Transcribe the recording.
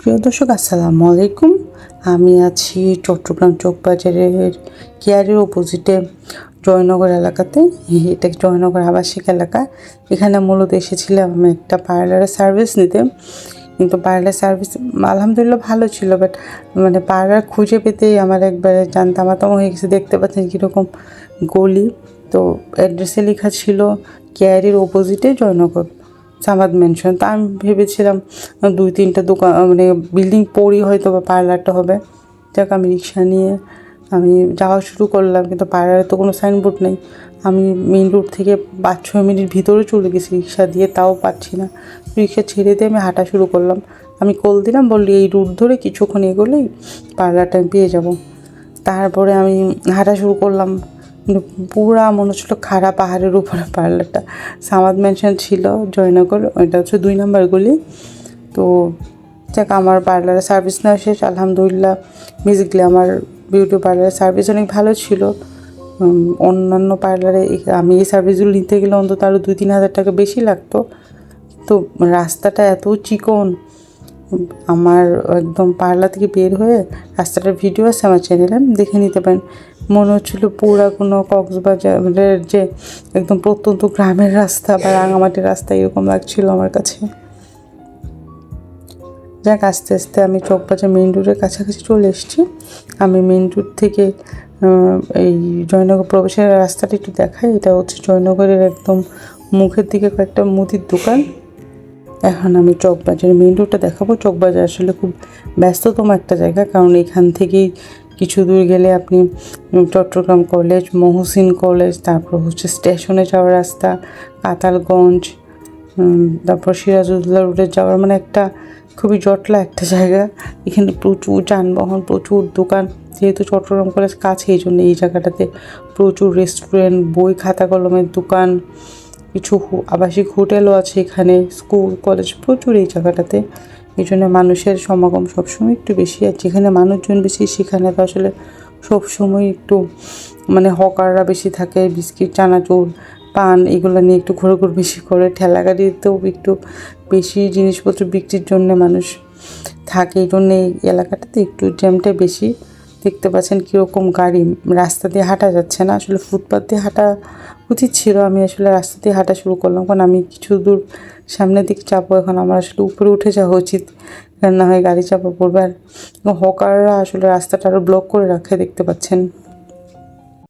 প্রিয় দর্শক, আসসালামু আলাইকুম। আমি আছি চট্টগ্রাম চকবাজারের কেয়ারের অপোজিটে জয়নগর এলাকাতে। এটা জয়নগর আবাসিক এলাকা? এখানে মূলত এসেছিলাম আমি একটা পার্লারের সার্ভিস নিতে। কিন্তু পার্লার সার্ভিস আলহামদুলিল্লাহ ভালো ছিল বাট মানে পার্লার খুঁজে পেতেই আমার একবারে জানতামাতাম হয়ে গেছে। দেখতে পাচ্ছেন কীরকম গলি। তো অ্যাড্রেসে লেখা ছিল কেয়ারির অপোজিটে জয়নগর। সামাদ মেনশন তা আমি ভেবেছিলাম দুই তিনটা দোকান মানে বিল্ডিং পরই হয়তো বা পার্লারটা হবে। যাক, আমি রিক্সা নিয়ে আমি যাওয়া শুরু করলাম, কিন্তু পার্লারে তো কোনো সাইনবোর্ড নেই। আমি মেন রোড থেকে পাঁচ, ছয় মিনিট ভিতরে চলে গেছি রিক্সা দিয়ে, তাও পাচ্ছি না। রিক্সা ছেড়ে দিয়ে আমি হাঁটা শুরু করলাম। আমি কল দিলাম, বললি, এই রুট ধরে কিছুক্ষণ এগোলেই পার্লারটা আমি পেয়ে যাব। তারপরে আমি হাঁটা শুরু করলাম। কিন্তু পুরা মনে হচ্ছিল খাড়া পাহাড়ের উপরে পার্লারটা। সামাদ মেনশন ছিল, জয়নগর, ওইটা হচ্ছে দুই নম্বর গলি। তো যাক, আমার পার্লারের সার্ভিস নেওয়া শেষ, আলহামদুলিল্লাহ মিউজিকলি আমার বিউটি পার্লারের সার্ভিস অনেক ভালো ছিল। অন্যান্য পার্লারে আমি এই সার্ভিসগুলো নিতে গেলে অন্তত আরও দুই তিন হাজার টাকা বেশি লাগতো। তো রাস্তাটা এত চিকন, আমার একদম পার্লার থেকে বের হয়ে রাস্তাটার ভিডিও আছে আমার চ্যানেলে দেখে নিতে পারেন। মনে হচ্ছিল পুরা কোনো কক্সবাজারের যে একদম প্রত্যন্ত গ্রামের রাস্তা বা রাঙামাটির রাস্তা এরকম লাগছিল আমার কাছে। যাক, আস্তে আস্তে আমি চকবাজার মেন রোডের কাছাকাছি চলে এসেছি। আমি মেন রোড থেকে এই জয়নগর প্রবেশের রাস্তাটা একটু দেখাই। এটা হচ্ছে জয়নগরের একদম মুখের দিকে কয়েকটা মুদির দোকান। এখন আমি চকবাজার মেইন রোডটা দেখাবো। চকবাজার আসলে খুব ব্যস্ততম একটা জায়গা, কারণ এখান থেকেই কিছু দূর গেলে আপনি চট্টগ্রাম কলেজ, মহসিন কলেজ, তারপর হচ্ছে স্টেশনে যাওয়ার রাস্তা, কাতালগঞ্জ তারপর সিরাজউদ্দৌলা রোডে যাওয়ার মানে একটা খুবই জটলা একটা জায়গা। এখানে প্রচুর যানবাহন, প্রচুর দোকান, যেহেতু চট্টগ্রাম কলেজ কাছে এই জন্য এই জায়গাটাতে প্রচুর রেস্টুরেন্ট বই খাতা কলমের দোকান, কিছু আবাসিক হোটেলও আছে এখানে, স্কুল, কলেজ, প্রচুর এই জায়গাটাতে। এই জন্য মানুষের সমাগম সবসময় একটু বেশি আর যেখানে মানুষজন বেশি, সেখানে তো আসলে সবসময় একটু মানে হকাররা বেশি থাকে, বিস্কিট, চানাচুর, পান এগুলো নিয়ে একটু ঘোরাঘুরি বেশি করে ঠেলা গাড়িতেও একটু বেশি জিনিসপত্র বিক্রির জন্য মানুষ থাকে। এই জন্য এই এলাকাটাতে একটু জ্যামটা বেশি। দেখতে পাচ্ছেন কীরকম গাড়ি। রাস্তা দিয়ে হাঁটা যাচ্ছে না। আসলে ফুটপাথ দিয়ে হাঁটা উচিত ছিল। আমি আসলে রাস্তা দিয়ে হাঁটা শুরু করলাম। কারণ আমি কিছু দূর সামনের দিক চাপো এখন আমার আসলে উপরে উঠে যাওয়া উচিত। না হয় গাড়ি চাপা পড়বে। আর হকাররা আসলে রাস্তাটা আরও ব্লক করে রাখে, দেখতে পাচ্ছেন।